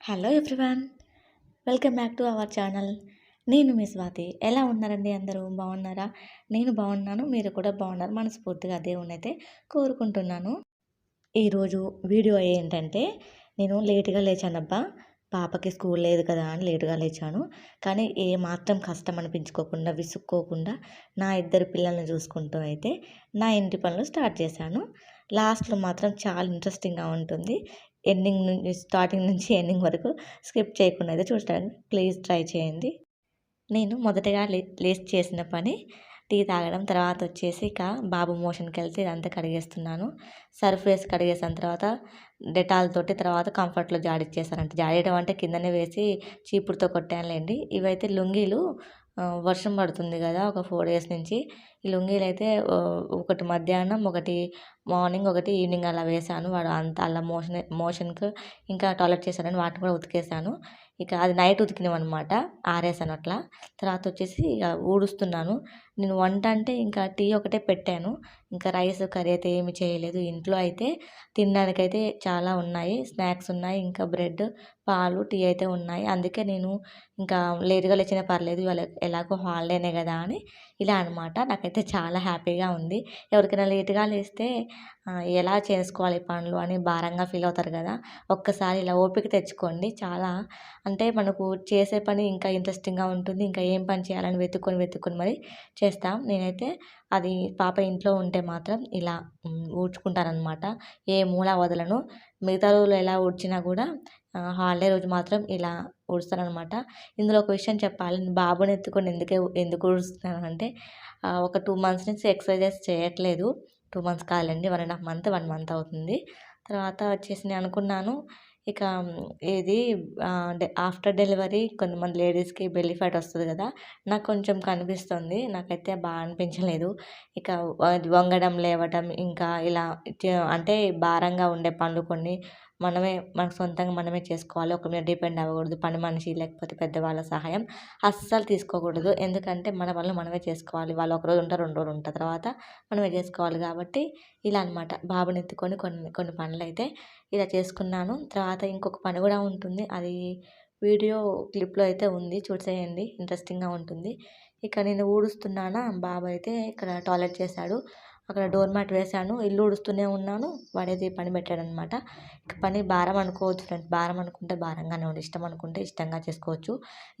Hello everyone welcome back to our channel నేను మీ స్వాతి. ఎలా ఉన్నారండి అందరూ? బాగున్నారా? నేను బాగున్నాను. మీరు కూడా బాగున్నారు. మనస్ఫూర్తిగా దేవుని అయితే కోరుకుంటున్నాను. ఈరోజు వీడియో ఏంటంటే నేను లేటుగా లేచానబ్బా. పాపకి స్కూల్ లేదు కదా అని లేటుగా లేచాను. కానీ ఏ మాత్రం కష్టం అనిపించుకోకుండా విసుక్కోకుండా నా ఇద్దరు పిల్లల్ని చూసుకుంటూ అయితే నా ఇంటి పనులు స్టార్ట్ చేశాను. లాస్ట్లో మాత్రం చాలా ఇంట్రెస్టింగ్గా ఉంటుంది. ఎండింగ్ నుంచి స్టార్టింగ్ నుంచి ఎండింగ్ వరకు స్కిప్ చేయకుండా అయితే చూడడానికి ప్లీజ్ ట్రై చేయండి. నేను మొదటగా లే చేసిన పని టీ తాగడం తర్వాత వచ్చేసి ఇక బాబు మోషన్కి వెళ్తే ఇదంతా కడిగేస్తున్నాను. సర్ఫ్ వేసి కడిగేసిన తర్వాత డెటాల్ తోటి తర్వాత కంఫర్ట్లో జాడిచ్చేసానంటే జాడేయడం అంటే కిందనే వేసి చీపుడుతో కొట్టానులేండి. ఇవైతే లుంగీలు వర్షం పడుతుంది కదా ఒక ఫోర్ డేస్ నుంచి ఈ లుంగీలు అయితే ఒకటి మధ్యాహ్నం ఒకటి మార్నింగ్ ఒకటి ఈవినింగ్ అలా వేసాను వాడు అంత అలా మోషన్ మోషన్కి ఇంకా టాయిలెట్ చేశానని వాటిని కూడా ఉతికేసాను ఇక అది నైట్ ఉతికినామన్నమాట ఆరేసాను అట్లా. తర్వాత వచ్చేసి ఇక ఊడుస్తున్నాను. నేను వంట అంటే ఇంకా టీ ఒకటే పెట్టాను. ఇంకా రైస్ కర్రీ అయితే ఏమి చేయలేదు. ఇంట్లో అయితే తినడానికైతే చాలా ఉన్నాయి. స్నాక్స్ ఉన్నాయి ఇంకా బ్రెడ్ పాలు టీ అయితే ఉన్నాయి. అందుకే నేను ఇంకా లేట్గా లేచినా పర్లేదు. ఇవాళ ఎలాగో హాలిడేనే కదా అని ఇలా అనమాట నాకైతే చాలా హ్యాపీగా ఉంది. ఎవరికైనా లేటుగా లేస్తే ఎలా చేసుకోవాలి పనులు అని భారంగా ఫీల్ అవుతారు కదా. ఒక్కసారి ఇలా ఓపిక తెచ్చుకోండి. చాలా అంటే మనకు చేసే పని ఇంకా ఇంట్రెస్టింగ్గా ఉంటుంది. ఇంకా ఏం పని చేయాలని వెతుక్కొని వెతుక్కొని మరి చేస్తాం. నేనైతే అది పాప ఇంట్లో ఉంటే మాత్రం ఇలా ఊడ్చుకుంటానమాట ఏ మూల వదలను. మిగతా రోజులు ఎలా ఊడ్చినా కూడా హాలిడే రోజు మాత్రం ఇలా ఊడుస్తానమాట ఇందులో ఒక విషయం చెప్పాలి. బాబుని ఎత్తుకొని ఎందుకే ఎందుకు ఊడుస్తున్నాను అంటే ఒక టూ మంత్స్ నుంచి ఎక్సర్సైజెస్ చేయట్లేదు. టూ మంత్స్ కాదండి one and half month one month అవుతుంది. తర్వాత వచ్చేసి నేను అనుకున్నాను ఇక ఇది ఆఫ్టర్ డెలివరీ కొంతమంది లేడీస్కి బెల్లీ ఫ్యాట్ వస్తుంది కదా నాకు కొంచెం కనిపిస్తుంది. నాకైతే బాగా అనిపించలేదు. ఇక వంగడం లేవటం ఇంకా ఇలా అంటే భారంగా ఉండే పనులు కొన్ని మనమే మనకు సొంతంగా మనమే చేసుకోవాలి. ఒక మీద డిపెండ్ అవ్వకూడదు. పని మనిషి లేకపోతే పెద్దవాళ్ళ సహాయం అస్సలు తీసుకోకూడదు. ఎందుకంటే మన పనులు మనమే చేసుకోవాలి. వాళ్ళు ఒక రోజు ఉంటారు రెండు రోజులు ఉంటారు. తర్వాత మనమే చేసుకోవాలి కాబట్టి ఇలా అనమాట బాబుని ఎత్తుకొని కొన్ని కొన్ని పనులు అయితే ఇలా చేసుకున్నాను. తర్వాత ఇంకొక పని కూడా ఉంటుంది. అది వీడియో క్లిప్లో అయితే ఉంది. చూసేయండి. ఇంట్రెస్టింగ్గా ఉంటుంది. ఇక నేను ఊడుస్తున్నానా? బాబు అయితే ఇక్కడ టాయిలెట్ చేశాడు. అక్కడ డోర్ మ్యాట్ వేసాను ఇల్లు ఉడుస్తూనే ఉన్నాను. వాడేది పని అనమాట ఇక పని భారం అనుకోవచ్చు ఫ్రెండ్స్. భారం అనుకుంటే భారంగానే ఉంది ఇష్టం అనుకుంటే ఇష్టంగా చేసుకోవచ్చు.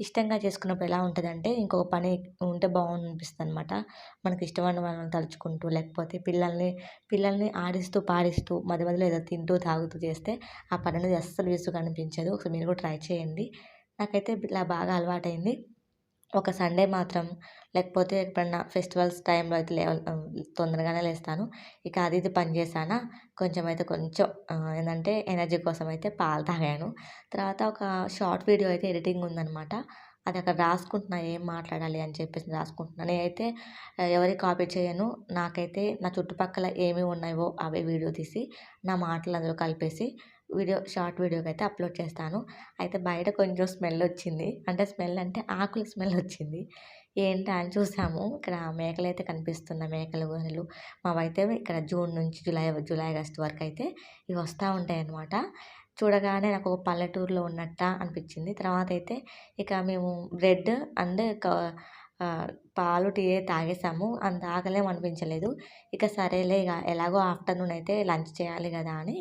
ఇష్టంగా చేసుకున్నప్పుడు ఎలా ఉంటుందంటే ఇంకొక పని ఉంటే బాగుంది అనిపిస్తుంది అనమాట మనకి ఇష్టమైన వాళ్ళని తలుచుకుంటూ లేకపోతే పిల్లల్ని పిల్లల్ని ఆడిస్తూ పాడిస్తూ మధ్య మధ్యలో ఏదో తింటూ తాగుతూ చేస్తే ఆ పని అనేది అస్సలు విసుగు అనిపించదు ఒకసారి మీరు కూడా ట్రై చేయండి. నాకైతే ఇలా బాగా అలవాటైంది. ఒక సండే మాత్రం లేకపోతే ఎప్పుడన్నా ఫెస్టివల్స్ టైంలో అయితే లేవ తొందరగానే లేస్తాను. ఇక అది ఇది పని చేశానా? కొంచెం అయితే కొంచెం ఏంటంటే ఎనర్జీ కోసం అయితే పాలు తాగాను. తర్వాత ఒక షార్ట్ వీడియో అయితే ఎడిటింగ్ ఉందనమాట అది అక్కడ రాసుకుంటున్నా ఏం మాట్లాడాలి అని చెప్పేసి రాసుకుంటున్నా. నేనైతే ఎవరి కాపీ చేయను. నాకైతే నా చుట్టుపక్కల ఏమి ఉన్నాయో అవే వీడియో తీసి నా మాటలు అందులో కలిపేసి వీడియో షార్ట్ వీడియోకి అయితే అప్లోడ్ చేస్తాను. అయితే బయట కొంచెం స్మెల్ వచ్చింది. అంటే స్మెల్ అంటే ఆకుల స్మెల్ వచ్చింది. ఏంటా అని చూసాము. ఇక్కడ మేకలు అయితే కనిపిస్తున్న మేకలు గొర్రెలు. మావైతే ఇక్కడ జూన్ నుంచి జూలై జూలై ఆగస్ట్ వరకు అయితే ఇవి వస్తూ ఉంటాయి అన్నమాట. చూడగానే నాకు ఒక పల్లెటూరులో ఉన్నట్ట అనిపించింది. తర్వాత అయితే ఇక మేము బ్రెడ్ అండ్ పాలు టీ తాగేసాము. అంత ఆకలేం అనిపించలేదు. ఇక సరేలే ఇక ఎలాగో ఆఫ్టర్నూన్ అయితే లంచ్ చేయాలి కదా అని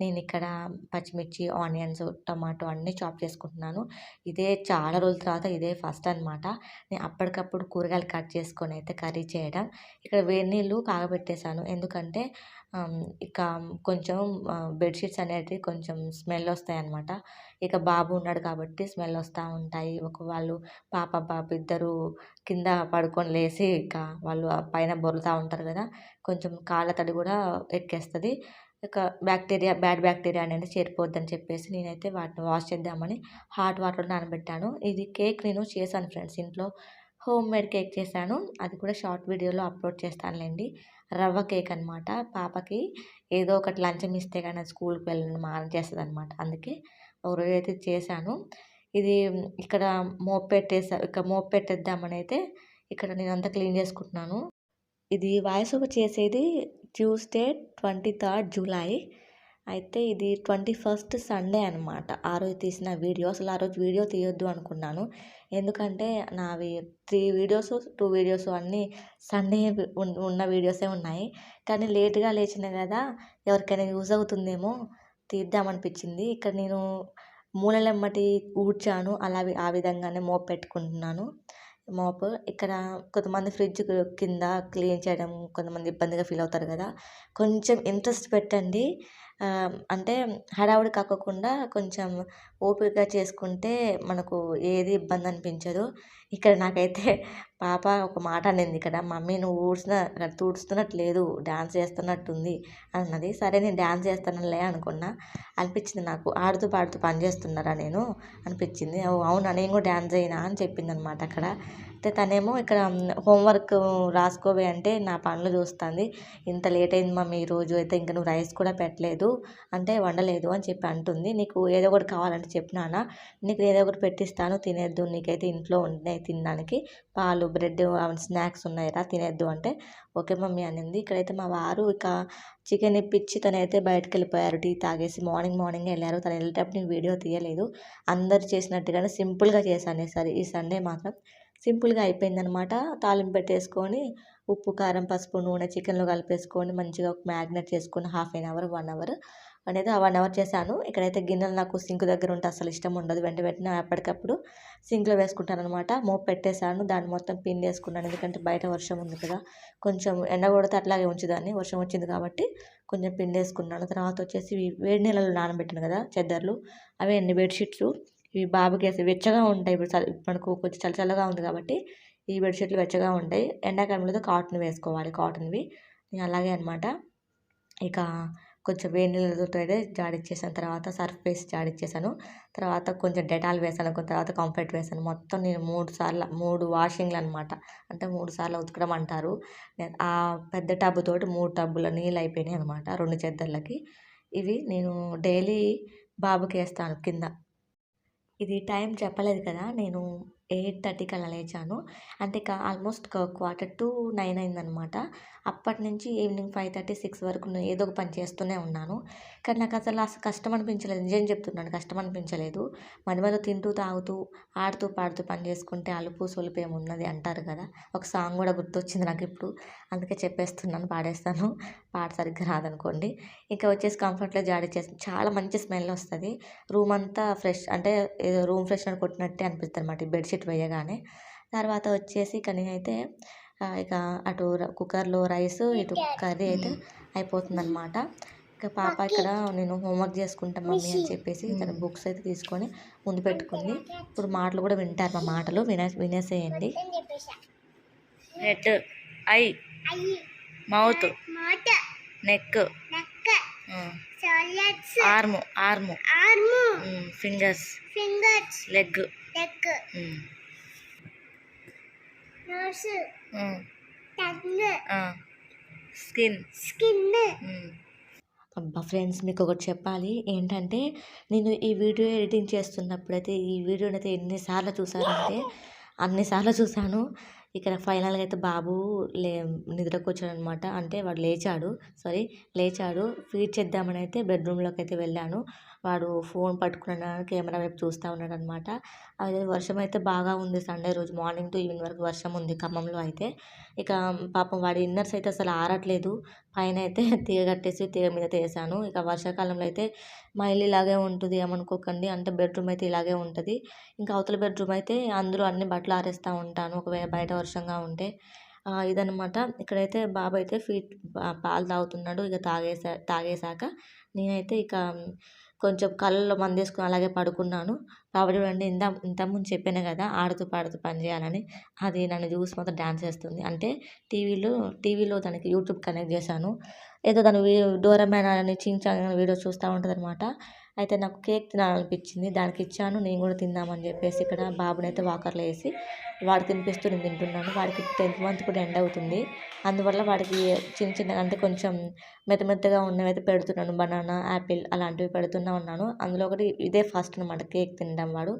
నేను ఇక్కడ పచ్చిమిర్చి ఆనియన్స్ టమాటో అన్నీ చాప్ చేసుకుంటున్నాను. ఇదే చాలా రోజుల తర్వాత ఇదే ఫస్ట్ అనమాట నేను అప్పటికప్పుడు కూరగాయలు కట్ చేసుకొని అయితే కర్రీ చేయడం. ఇక్కడ వేడి నీళ్ళు కాగబెట్టేశాను. ఎందుకంటే ఇక కొంచెం బెడ్షీట్స్ అనేటివి కొంచెం స్మెల్ వస్తాయి అన్నమాట ఇక బాబు ఉన్నాడు కాబట్టి స్మెల్ వస్తూ ఉంటాయి. ఒక వాళ్ళు పాప బాబు ఇద్దరు కింద పడుకొని లేచి ఇక వాళ్ళు పైన బొర్లుతూ ఉంటారు కదా కొంచెం కాళ్ళ తడి కూడా ఎక్కేస్తుంది. ఇక బ్యాక్టీరియా బ్యాడ్ బ్యాక్టీరియా అనేది చేరిపోద్దని చెప్పేసి నేనైతే వాటిని వాష్ చేద్దామని హాట్ వాటర్ నానబెట్టాను. ఇది కేక్ నేను చేశాను ఫ్రెండ్స్ ఇంట్లో హోమ్ మేడ్ కేక్ చేశాను. అది కూడా షార్ట్ వీడియోలో అప్లోడ్ చేస్తానులేండి. రవ్వ కేక్ అనమాట పాపకి. ఏదో ఒకటి లంచం ఇస్తే కానీ స్కూల్కి వెళ్ళడం మారం చేస్తుంది అనమాట అందుకే ఒకరోజు అయితే చేశాను. ఇది ఇక్కడ మోపెట్టేసా పెట్టేసా ఇక మోప్ పెట్టేద్దామని అయితే ఇక్కడ నేను అంతా క్లీన్ చేసుకుంటున్నాను. ఇది వాయిస్ ఓవర్ చేసేది ట్యూస్డే ట్వంటీ థర్డ్ జూలై. అయితే ఇది ట్వంటీ ఫస్ట్ సండే అనమాట ఆ రోజు తీసిన వీడియో. అసలు ఆ రోజు వీడియో తీయొద్దు అనుకున్నాను. ఎందుకంటే నావి త్రీ వీడియోస్ టూ వీడియోస్ అన్నీ సండే ఉన్న వీడియోసే ఉన్నాయి. కానీ లేట్గా లేచిన కదా ఎవరికైనా యూజ్ అవుతుందేమో తీద్దామనిపించింది. ఇక్కడ నేను మూలలెమ్మటి ఊడ్చాను. అలా ఆ విధంగానే మోప్ పెట్టుకుంటున్నాను. మోప్ ఇక్కడ కొంతమంది ఫ్రిడ్జ్ కింద క్లీన్ చేయడం కొంతమంది ఇబ్బందిగా ఫీల్ అవుతారు కదా. కొంచెం ఇంట్రెస్ట్ పెట్టండి. అంటే హడావుడి కాకోకుండా కొంచెం ఓపికగా చేసుకుంటే మనకు ఏది ఇబ్బంది అనిపించదు. ఇక్కడ నాకైతే పాప ఒక మాట అనింది ఇక్కడ మమ్మీ నువ్వు ఊడ్చిన తుడుస్తున్నట్టు లేదు డ్యాన్స్ చేస్తున్నట్టుంది అన్నది. సరే నేను డ్యాన్స్ చేస్తానులే అనుకున్నా. అనిపించింది నాకు. ఆడుతూ పాడుతూ పని చేస్తున్నారా నేను? అనిపించింది. అవునా నేను కూడా డాన్స్ అయినా అని చెప్పింది అనమాట అక్కడ. అయితే తనేమో ఇక్కడ హోంవర్క్ రాసుకోవే అంటే నా పనులు చూస్తుంది. ఇంత లేట్ అయింది మమ్మీ ఈరోజు అయితే ఇంకా నువ్వు రైస్ కూడా పెట్టలేదు అంటే వండలేదు అని చెప్పి అంటుంది. నీకు ఏదో ఒకటి కావాలంటే చెప్పినానా నీకు ఏదో ఒకటి పెట్టిస్తాను తినేద్దు. నీకైతే ఇంట్లో ఉన్నాయి తినడానికి. పాలు బ్రెడ్ స్నాక్స్ ఉన్నాయిరా తినేద్దు అంటే ఓకే మమ్మీ అనింది. ఇక్కడైతే మా వారు ఇక చికెన్ ఇప్పించి తనైతే బయటకు వెళ్ళిపోయారు టీ తాగేసి మార్నింగ్ మార్నింగ్ వెళ్ళారు. తను వెళ్ళేటప్పుడు నేను వీడియో తీయలేదు. అందరు చేసినట్టుగానే సింపుల్గా చేశాను ఈసారి ఈ సండే మాత్రం సింపుల్గా అయిపోయిందనమాట తాలింపు పెట్టేసుకొని ఉప్పు కారం పసుపు నూనె చికెన్లో కలిపేసుకొని మంచిగా మ్యాగ్నెట్ చేసుకొని half an hour one hour అనేది వన్ అవర్ చేశాను. ఇక్కడైతే గిన్నెలు నాకు సింక్ దగ్గర ఉంటే అసలు ఇష్టం ఉండదు. వెంట వెంటనే అప్పటికప్పుడు సింక్లో వేసుకుంటాను అనమాట మోపు పెట్టేశాను. దాన్ని మొత్తం పిన్ వేసుకున్నాను. ఎందుకంటే బయట వర్షం ఉంది కదా. కొంచెం ఎండ కొడితే అట్లాగే ఉంచుదాన్ని. వర్షం వచ్చింది కాబట్టి కొంచెం పిండేసుకున్నాను తర్వాత వచ్చేసి వేడి నీళ్ళలో నానబెట్టాను కదా చెద్దర్లు. అవి ఎన్ని బెడ్షీట్లు. ఇవి బాబుకి వేసి వెచ్చగా ఉంటాయి. ఇప్పుడు చలి మనకు కొంచెం చలి చల్లగా ఉంది కాబట్టి ఈ బెడ్షీట్లు వెచ్చగా ఉంటాయి. ఎండాకాలంలో కాటన్ వేసుకోవాలి. కాటన్వి అలాగే అనమాట ఇక కొంచెం వేడి నీళ్ళతో అయితే జాడిచ్చేసాను తర్వాత సర్ఫ్ వేసి జాడిచ్చేసాను తర్వాత కొంచెం డెటాల్ వేసాను. తర్వాత కంఫర్ట్ వేసాను. మొత్తం నేను మూడు సార్లు మూడు వాషింగ్లు అనమాట అంటే మూడు సార్లు ఉతకడం అంటారు. ఆ పెద్ద టబ్బు తోటి మూడు టబ్బుల నీళ్ళు అయిపోయినాయి అనమాట రెండు చెద్దర్లకి. ఇవి నేను డైలీ బాబుకి వేస్తాను కింద. ఇది టైం చెప్పలేదు కదా నేను ఎయిట్ థర్టీకి అలా లేచాను. అంటే ఇక ఆల్మోస్ట్ క్వార్టర్ టు నైన్ అయిందనమాట. అప్పటి నుంచి ఈవినింగ్ ఫైవ్ థర్టీ సిక్స్ వరకు నేను ఏదో ఒక పని చేస్తూనే ఉన్నాను. కానీ నాకు అసలు అసలు కష్టం అనిపించలేదు నిజం చెప్తున్నాను కష్టం అనిపించలేదు మధ్య మధ్యలో తింటూ తాగుతూ ఆడుతూ పాడుతూ పని చేసుకుంటే అలుపు సొలుపు ఏమున్నది అంటారు కదా. ఒక సాంగ్ కూడా గుర్తొచ్చింది నాకు ఇప్పుడు. అందుకే చెప్పేస్తున్నాను పాడేస్తాను. పాట సరిగ్గా రాదనుకోండి. ఇంకా వచ్చేసి కంఫర్ట్లో జాడీ చేస్తాను చాలా మంచి స్మెల్ వస్తుంది. రూమ్ అంతా ఫ్రెష్ అంటే ఏదో రూమ్ ఫ్రెషనర్ కొట్టినట్టే అనిపిస్తుంది అనమాట బెడ్షీట్ వేయగానే. తర్వాత వచ్చేసి కానీ అయితే ఇక అటు కుక్కర్లో రైస్ ఇటు కర్రీ అయితే అయిపోతుందన్నమాట. ఇక పాప ఇక్కడ నేను హోంవర్క్ చేసుకుంటాను మమ్మీ అని చెప్పేసి తన బుక్స్ అయితే తీసుకొని ముందు పెట్టుకుంది. ఇప్పుడు మాటలు కూడా వింటారు మా మాటలు వినే వినేసేయండి. Head eye mouth neck arm arm fingers fingers leg leg. Skin skin అబ్బా ఫ్రెండ్స్ మీకు ఒకటి చెప్పాలి. ఏంటంటే నేను ఈ వీడియో ఎడిటింగ్ చేస్తున్నప్పుడైతే ఈ వీడియోని అయితే ఎన్నిసార్లు చూసానంటే అన్నిసార్లు చూసాను ఇక్కడ ఫైనల్గా అయితే బాబు లే నిద్రకు వచ్చాడు అనమాట అంటే వాడు లేచాడు. సారీ లేచాడు. ఫీడ్ చేద్దామని అయితే బెడ్రూమ్లోకి అయితే వెళ్ళాను. వాడు ఫోన్ పట్టుకున్న కెమెరా వైపు చూస్తూ ఉన్నాడు అనమాట అదే వర్షం అయితే బాగా ఉంది సండే రోజు. మార్నింగ్ టు ఈవినింగ్ వరకు వర్షం ఉంది ఖమ్మంలో అయితే. ఇక పాపం వాడి ఇన్నర్స్ అయితే అసలు ఆరట్లేదు. పైన అయితే తీగ కట్టేసి తీగ మీద తీసాను. ఇక వర్షాకాలంలో అయితే మా ఇల్లు ఇలాగే ఉంటుంది ఏమనుకోకండి. అంటే బెడ్రూమ్ అయితే ఇలాగే ఉంటుంది. ఇంకా అవతల బెడ్రూమ్ అయితే అందులో అన్ని బట్టలు ఆరేస్తూ ఉంటాను. ఒకవేళ బయట వర్షంగా ఉంటే. ఇదనమాట ఇక్కడైతే బాబు అయితే ఫీట్ పాలు తాగుతున్నాడు. ఇక తాగేసా తాగేసాక నేనైతే ఇక కొంచెం కళ్ళల్లో మందేసుకుని అలాగే పడుకున్నాను. కాబట్టి చూడండి ఇంత ఇంతకుముందు చెప్పాను కదా ఆడుతూ పాడుతూ పని చేయాలని. అది నన్ను చూసి మొత్తం డ్యాన్స్ వేస్తుంది. అంటే టీవీలో టీవీలో దానికి యూట్యూబ్ కనెక్ట్ చేశాను. ఏదో దాని డోరమైన అని చించాన్ వీడియో చూస్తూ ఉంటుంది అనమాట అయితే నాకు కేక్ తినాలనిపించింది. దానికి ఇచ్చాను నేను కూడా తిందామని చెప్పేసి ఇక్కడ బాబుని అయితే వాకర్లో వేసి వాడికి తినిపిస్తూ నేను తింటున్నాను. వాడికి టెన్త్ మంత్ కూడా ఎండ్ అవుతుంది. అందువల్ల వాడికి చిన్న చిన్న అంటే కొంచెం మెత్త మెత్తగా ఉన్నవి అయితే పెడుతున్నాను. బనానా యాపిల్ అలాంటివి పెడుతున్నా ఉన్నాను. అందులో ఒకటి ఇదే ఫస్ట్ అనమాట కేక్ తినడం వాడు.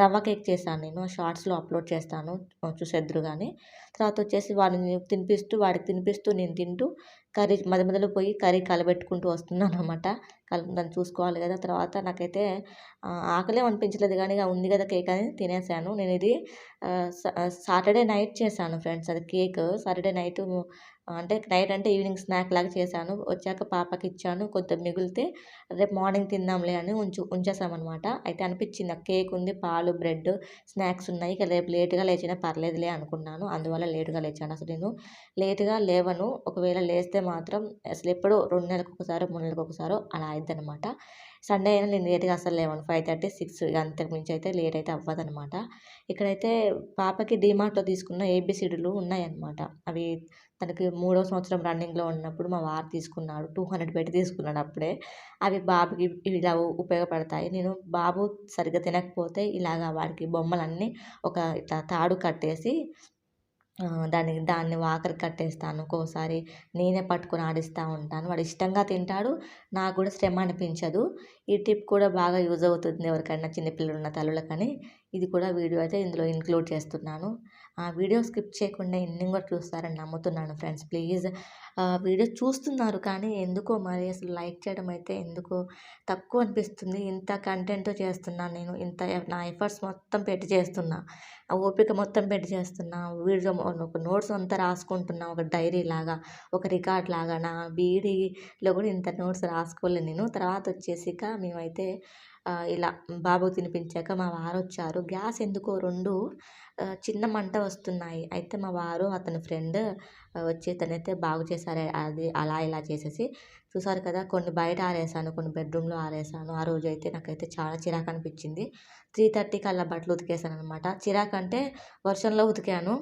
రవ్వ కేక్ చేశాను నేను షార్ట్స్లో అప్లోడ్ చేస్తాను చూసేద్దరు కానీ తర్వాత వచ్చేసి వాడిని తినిపిస్తూ వాడికి తినిపిస్తూ నేను తింటూ కర్రీ మధ్య మధ్యలో పోయి కర్రీ కలబెట్టుకుంటూ వస్తున్నాను అనమాట కల దాన్ని చూసుకోవాలి కదా. తర్వాత నాకైతే ఆకలే అనిపించలేదు కానీ ఉంది కదా కేక్ అని తినేసాను. నేను ఇది సాటర్డే నైట్ చేశాను ఫ్రెండ్స్. అది కేక్ సాటర్డే నైట్ అంటే నైట్ అంటే ఈవినింగ్ స్నాక్ లాగా చేశాను. వచ్చాక పాపకి ఇచ్చాను. కొంత మిగిలితే రేపు మార్నింగ్ తిందాంలే అని ఉంచు ఉంచేసామన్నమాట అయితే అనిపించింది కేక్ ఉంది పాలు బ్రెడ్ స్నాక్స్ ఉన్నాయి. ఇక రేపు లేటుగా లేచినా పర్లేదులే అనుకున్నాను. అందువల్ల లేటుగా లేచాను. అసలు నేను లేటుగా లేవను. ఒకవేళ లేస్తే మాత్రం అసలు ఎప్పుడో రెండు నెలలకు ఒకసారి మూడు నెలలకు ఒకసారో అలా అయిద్దనమాట సండే అయినా నేను లేట్గా అసలు లేవను. ఫైవ్ థర్టీ సిక్స్ ఇక అంతకు మించి అయితే లేట్ అయితే అవ్వదనమాట ఇక్కడైతే పాపకి డిమార్ట్లో తీసుకున్న ఏబిసిడీలు ఉన్నాయన్నమాట. అవి తనకి మూడో సంవత్సరం రన్నింగ్లో ఉన్నప్పుడు మా వారు తీసుకున్నాడు. టూ హండ్రెడ్ పెట్టి తీసుకున్నాడు అప్పుడే. అవి బాబుకి ఇవి ఇలా ఉపయోగపడతాయి. నేను బాబు సరిగ్గా తినకపోతే ఇలాగ వాడికి బొమ్మలన్నీ ఒక ఇట్లా తాడు కట్టేసి దానికి దాన్ని దాన్ని కట్టేస్తాను. ఒక్కోసారి నేనే పట్టుకొని ఆడిస్తూ ఉంటాను. వాడు ఇష్టంగా తింటాడు నాకు కూడా శ్రమ అనిపించదు. ఈ టిప్ కూడా బాగా యూజ్ అవుతుంది ఎవరికైనా చిన్నపిల్లలు ఉన్న తల్లులకని. ఇది కూడా వీడియో అయితే ఇందులో ఇంక్లూడ్ చేస్తున్నాను. ఆ వీడియో స్కిప్ చేయకుండా ఎండింగ్ కూడా చూస్తారని నమ్ముతున్నాను ఫ్రెండ్స్. ప్లీజ్ వీడియో చూస్తున్నారు కానీ ఎందుకో మరి అసలు లైక్ చేయడం అయితే ఎందుకో తక్కువ అనిపిస్తుంది. ఇంత కంటెంట్ చేస్తున్నాను నేను ఇంత నా ఎఫర్ట్స్ మొత్తం పెట్టి చేస్తున్నా ఆ ఓపిక మొత్తం పెట్టి చేస్తున్నా వీడియో ఒక నోట్స్ అంతా రాసుకుంటున్నా ఒక డైరీ లాగా ఒక రికార్డ్ లాగా నా బీడీలో కూడా ఇంత నోట్స్ రాసుకోలేదు నేను. తర్వాత వచ్చేసి మేమైతే ఇలా బాబుకు తినిపించాక మా వారు వచ్చారు గ్యాస్ ఎందుకో రెండు చిన్న మంట వస్తున్నాయి. అయితే మా వారు అతని ఫ్రెండ్ వచ్చి తనైతే బాగు చేశారు అది అలా ఇలా చేసేసి చూసారు కదా కొన్ని బయట ఆరేసాను కొన్ని బెడ్రూమ్లో ఆరేసాను ఆ రోజు అయితే నాకైతే చాలా చిరాకు అనిపించింది. త్రీ థర్టీకి అలా బట్టలు ఉతికేసాను అనమాట చిరాకు అంటే వర్షంలో ఉతికాను.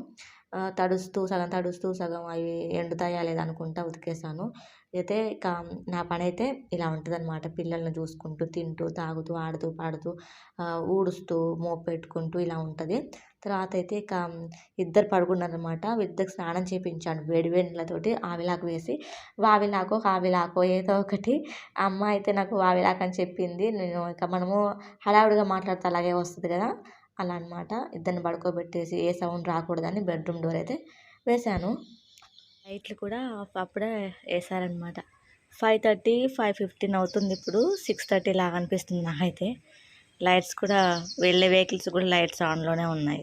తడుస్తూ సగం తడుస్తూ సగం అవి ఎండుతాయా లేదనుకుంటా ఉతికేసాను అయితే ఇక నా పని అయితే ఇలా ఉంటుంది అనమాట పిల్లల్ని చూసుకుంటూ తింటూ తాగుతూ ఆడుతూ పాడుతూ ఊడుస్తూ మోపు పెట్టుకుంటూ ఇలా ఉంటుంది. తర్వాత అయితే ఇక ఇద్దరు పడుకున్నారనమాట ఇద్దరికి స్నానం చేయించాను వేడి వేడిలతోటి ఆవిలాకు వేసి వావిలాకో కావిలాకో ఏదో ఒకటి. అమ్మ అయితే నాకు వావిలాక్ అని చెప్పింది. నేను ఇక మనము హడావుడిగా మాట్లాడితే అలాగే వస్తుంది కదా అలా అనమాట ఇద్దరిని పడుకోబెట్టేసి ఏ సౌండ్ రాకూడదని బెడ్రూమ్ డోర్ అయితే వేశాను. లైట్లు కూడా ఆఫ్ అప్పుడే వేసారనమాట ఫైవ్ థర్టీ ఫైవ్ ఫిఫ్టీన్ అవుతుంది ఇప్పుడు. సిక్స్ థర్టీ లాగా అనిపిస్తుంది నాకైతే. లైట్స్ కూడా వెళ్ళే వెహికల్స్ కూడా లైట్స్ ఆన్లోనే ఉన్నాయి.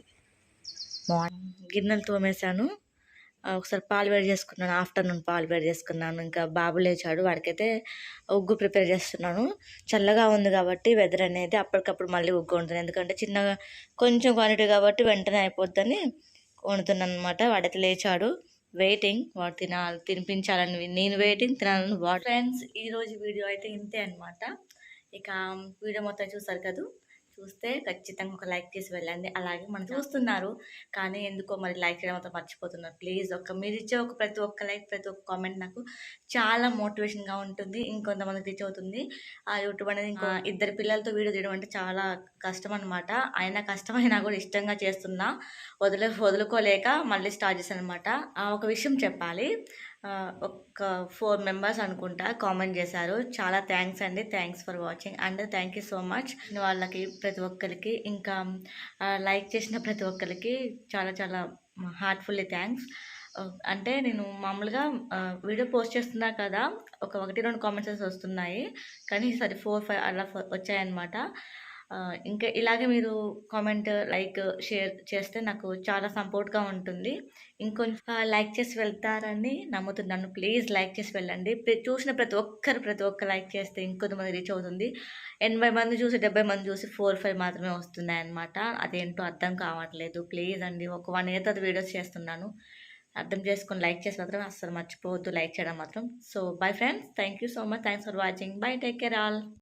మార్నింగ్ గిన్నెలు తోమేశాను. ఒకసారి పాలు వేడి చేసుకున్నాను. ఆఫ్టర్నూన్ పాలు వేడి చేసుకున్నాను. ఇంకా బాబు లేచాడు. వాడికైతే ఉగ్గు ప్రిపేర్ చేస్తున్నాను. చల్లగా ఉంది కాబట్టి వెదర్ అనేది అప్పటికప్పుడు మళ్ళీ ఉగ్గు వండుతున్నాను ఎందుకంటే చిన్నగా కొంచెం క్వాంటిటీ కాబట్టి వెంటనే అయిపోద్దని వండుతున్నాను అనమాట వాడైతే లేచాడు. వెయిటింగ్ వాడు తినాలి తినిపించాలని నేను వెయిటింగ్ తినాలని వాడు. ఫ్రెండ్స్ ఈరోజు వీడియో అయితే ఇంతే అనమాట ఇక వీడియో మొత్తం చూసారు కదా. చూస్తే ఖచ్చితంగా ఒక లైక్ చేసి వెళ్ళండి. అలాగే మనం చూస్తున్నారు కానీ ఎందుకో మరి లైక్ చేయడం మాత్రం మర్చిపోతున్నారు. ప్లీజ్ ఒక మీరు ఇచ్చే ఒక ప్రతి ఒక్క లైక్ ప్రతి ఒక్క కామెంట్ నాకు చాలా మోటివేషన్గా ఉంటుంది. ఇంకొంతమంది రీచ్ అవుతుంది. ఆ యూట్యూబ్ అనేది ఇంకో ఇద్దరు పిల్లలతో వీడియో తీయడం అంటే చాలా కష్టం అనమాట అయినా కష్టమైనా కూడా ఇష్టంగా చేస్తున్నా. వదిలే వదులుకోలేక మళ్ళీ స్టార్ట్ చేశాను అనమాట ఒక విషయం చెప్పాలి. ఒక ఫోర్ మెంబర్స్ అనుకుంటా కామెంట్ చేశారు. చాలా థ్యాంక్స్ అండి. Thanks for watching. And thank you so much. వాళ్ళకి ప్రతి ఒక్కరికి ఇంకా లైక్ చేసిన ప్రతి ఒక్కరికి చాలా చాలా హార్ట్ఫుల్లీ థ్యాంక్స్. అంటే నేను మామూలుగా వీడియో పోస్ట్ చేస్తున్నా కదా ఒక ఒకటి రెండు కామెంట్స్ వస్తున్నాయి. కానీ ఈసారి ఫోర్ ఫైవ్ అలా వచ్చాయన్నమాట. ఇంకా ఇలాగే మీరు కామెంట్ లైక్ షేర్ చేస్తే నాకు చాలా సపోర్ట్గా ఉంటుంది. ఇంకొంచెం లైక్ చేసి వెళ్తారని నమ్ముతున్నాను. ప్లీజ్ లైక్ చేసి వెళ్ళండి. చూసిన ప్రతి ఒక్కరు ప్రతి ఒక్క లైక్ చేస్తే ఇంకొంతమంది రీచ్ అవుతుంది. ఎనభై మంది చూసి డెబ్బై మంది చూసి ఫోర్ ఫైవ్ మాత్రమే వస్తున్నాయి అనమాట అదేంటో అర్థం కావట్లేదు. ప్లీజ్ అండి ఒక వన్ ఇయర్ తర్వాత వీడియోస్ చేస్తున్నాను. అర్థం చేసుకొని లైక్ చేసి మాత్రం అస్సలు మర్చిపోవద్దు. లైక్ చేయడం మాత్రం. So bye friends. Thank you so much. Thanks for watching. Bye. Take care all.